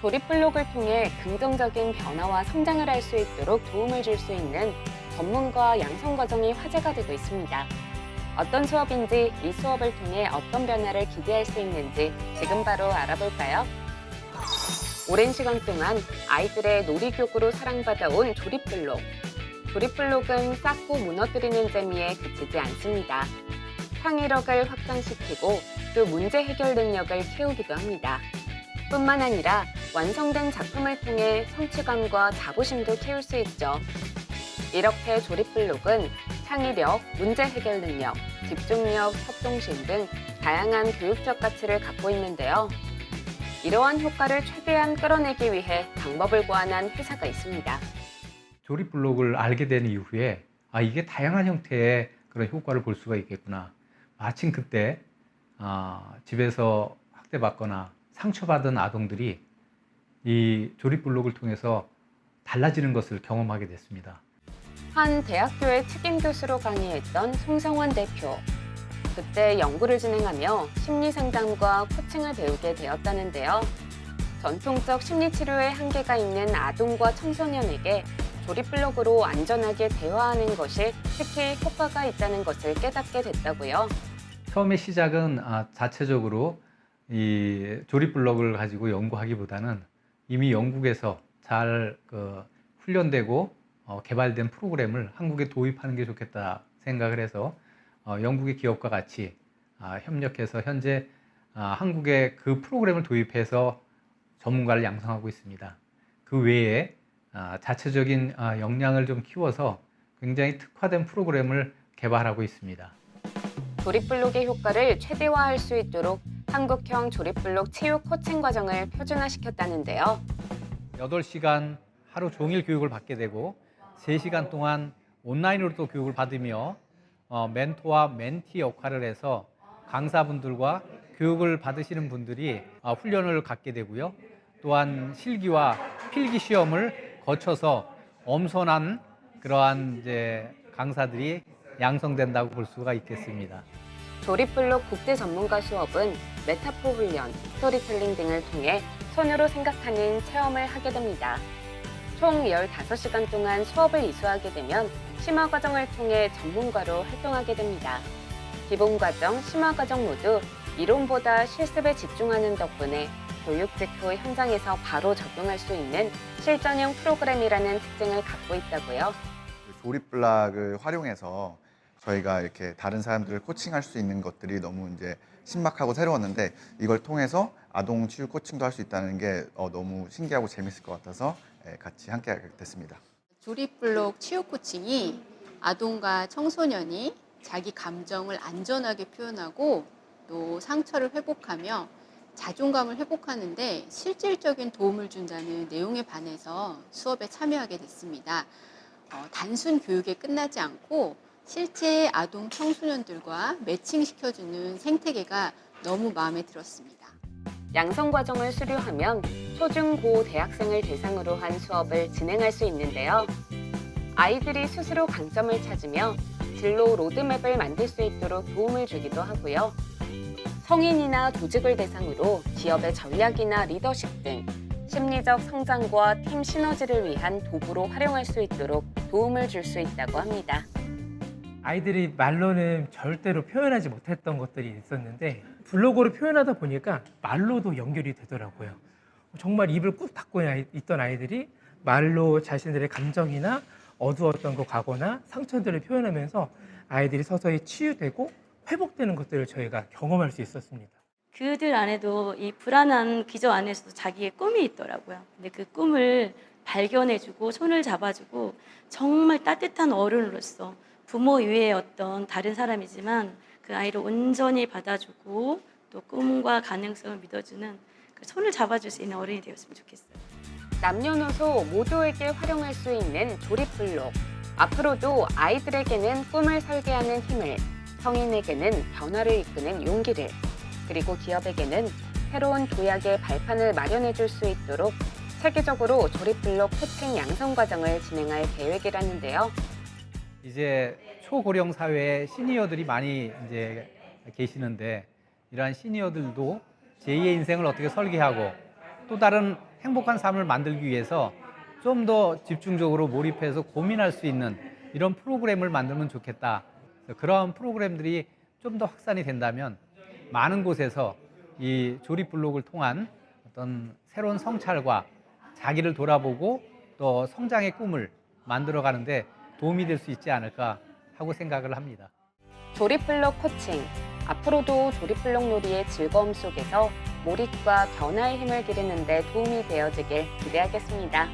조립 블록을 통해 긍정적인 변화와 성장을 할 수 있도록 도움을 줄 수 있는 전문가 양성 과정이 화제가 되고 있습니다. 어떤 수업인지 이 수업을 통해 어떤 변화를 기대할 수 있는지 지금 바로 알아볼까요? 오랜 시간 동안 아이들의 놀이교구로 사랑받아온 조립 블록. 조립 블록은 쌓고 무너뜨리는 재미에 그치지 않습니다. 창의력을 확장시키고 또 문제 해결 능력을 키우기도 합니다. 뿐만 아니라 완성된 작품을 통해 성취감과 자부심도 키울 수 있죠. 이렇게 조립 블록은 창의력, 문제 해결 능력, 집중력, 협동심 등 다양한 교육적 가치를 갖고 있는데요. 이러한 효과를 최대한 끌어내기 위해 방법을 고안한 회사가 있습니다. 조립 블록을 알게 된 이후에 아 이게 다양한 형태의 그런 효과를 볼 수가 있겠구나. 마침 그때 아, 집에서 학대받거나 상처받은 아동들이 이 조립 블록을 통해서 달라지는 것을 경험하게 됐습니다. 한 대학교의 책임 교수로 강의했던 송성원 대표. 그때 연구를 진행하며 심리 상담과 코칭을 배우게 되었다는데요. 전통적 심리 치료에 한계가 있는 아동과 청소년에게 조립 블록으로 안전하게 대화하는 것이 특히 효과가 있다는 것을 깨닫게 됐다고요. 처음에 시작은 아, 자체적으로 이 조립 블록을 가지고 연구하기보다는 이미 영국에서 잘 그, 훈련되고 어, 개발된 프로그램을 한국에 도입하는 게 좋겠다 생각을 해서 어, 영국의 기업과 같이 아, 협력해서 현재 아, 한국에 그 프로그램을 도입해서 전문가를 양성하고 있습니다. 그 외에 아, 자체적인 아, 역량을 좀 키워서 굉장히 특화된 프로그램을 개발하고 있습니다. 조립 블록의 효과를 최대화할 수 있도록 한국형 조립블록 치유 코칭 과정을 표준화시켰다는데요. 8시간 하루 종일 교육을 받게 되고 3시간 동안 온라인으로 또 교육을 받으며 어, 멘토와 멘티 역할을 해서 강사분들과 교육을 받으시는 분들이 어, 훈련을 갖게 되고요. 또한 실기와 필기 시험을 거쳐서 엄선한 그러한 이제 강사들이 양성된다고 볼 수가 있겠습니다. 조립블록 국대 전문가 수업은 메타포 훈련, 스토리텔링 등을 통해 손으로 생각하는 체험을 하게 됩니다. 총 15시간 동안 수업을 이수하게 되면 심화 과정을 통해 전문가로 활동하게 됩니다. 기본 과정, 심화 과정 모두 이론보다 실습에 집중하는 덕분에 교육 직후 현장에서 바로 적용할 수 있는 실전형 프로그램이라는 특징을 갖고 있다고요. 그 조립블락을 활용해서 저희가 이렇게 다른 사람들을 코칭할 수 있는 것들이 너무 이제 신박하고 새로웠는데 이걸 통해서 아동 치유 코칭도 할 수 있다는 게 어, 너무 신기하고 재밌을 것 같아서 예, 같이 함께 하게 됐습니다. 조립블록 치유 코칭이 아동과 청소년이 자기 감정을 안전하게 표현하고 또 상처를 회복하며 자존감을 회복하는데 실질적인 도움을 준다는 내용에 반해서 수업에 참여하게 됐습니다. 어, 단순 교육에 끝나지 않고 실제 아동 청소년들과 매칭시켜주는 생태계가 너무 마음에 들었습니다. 양성 과정을 수료하면 초중고 대학생을 대상으로 한 수업을 진행할 수 있는데요. 아이들이 스스로 강점을 찾으며 진로 로드맵을 만들 수 있도록 도움을 주기도 하고요. 성인이나 조직을 대상으로 기업의 전략이나 리더십 등 심리적 성장과 팀 시너지를 위한 도구로 활용할 수 있도록 도움을 줄 수 있다고 합니다. 아이들이 말로는 절대로 표현하지 못했던 것들이 있었는데 블로그로 표현하다 보니까 말로도 연결이 되더라고요. 정말 입을 꾹 닫고 있던 아이들이 말로 자신들의 감정이나 어두웠던 거 과거나 상처들을 표현하면서 아이들이 서서히 치유되고 회복되는 것들을 저희가 경험할 수 있었습니다. 그들 안에도 이 불안한 기저 안에서도 자기의 꿈이 있더라고요. 근데 그 꿈을 발견해주고 손을 잡아주고 정말 따뜻한 어른으로서 부모 이외의 어떤 다른 사람이지만 그 아이를 온전히 받아주고 또 꿈과 가능성을 믿어주는 그 손을 잡아줄 수 있는 어른이 되었으면 좋겠어요. 남녀노소 모두에게 활용할 수 있는 조립 블록. 앞으로도 아이들에게는 꿈을 설계하는 힘을, 성인에게는 변화를 이끄는 용기를, 그리고 기업에게는 새로운 도약의 발판을 마련해 줄 수 있도록 세계적으로 조립 블록 코칭 양성 과정을 진행할 계획이라는데요. 이제 초고령 사회에 시니어들이 많이 이제 계시는데 이러한 시니어들도 제2의 인생을 어떻게 설계하고 또 다른 행복한 삶을 만들기 위해서 좀 더 집중적으로 몰입해서 고민할 수 있는 이런 프로그램을 만들면 좋겠다. 그런 프로그램들이 좀 더 확산이 된다면 많은 곳에서 이 조립 블록을 통한 어떤 새로운 성찰과 자기를 돌아보고 또 성장의 꿈을 만들어 가는데 도움이 될 수 있지 않을까 하고 생각을 합니다. 조립블록 코칭. 앞으로도 조립블록 놀이의 즐거움 속에서 몰입과 변화의 힘을 기르는 데 도움이 되어지길 기대하겠습니다.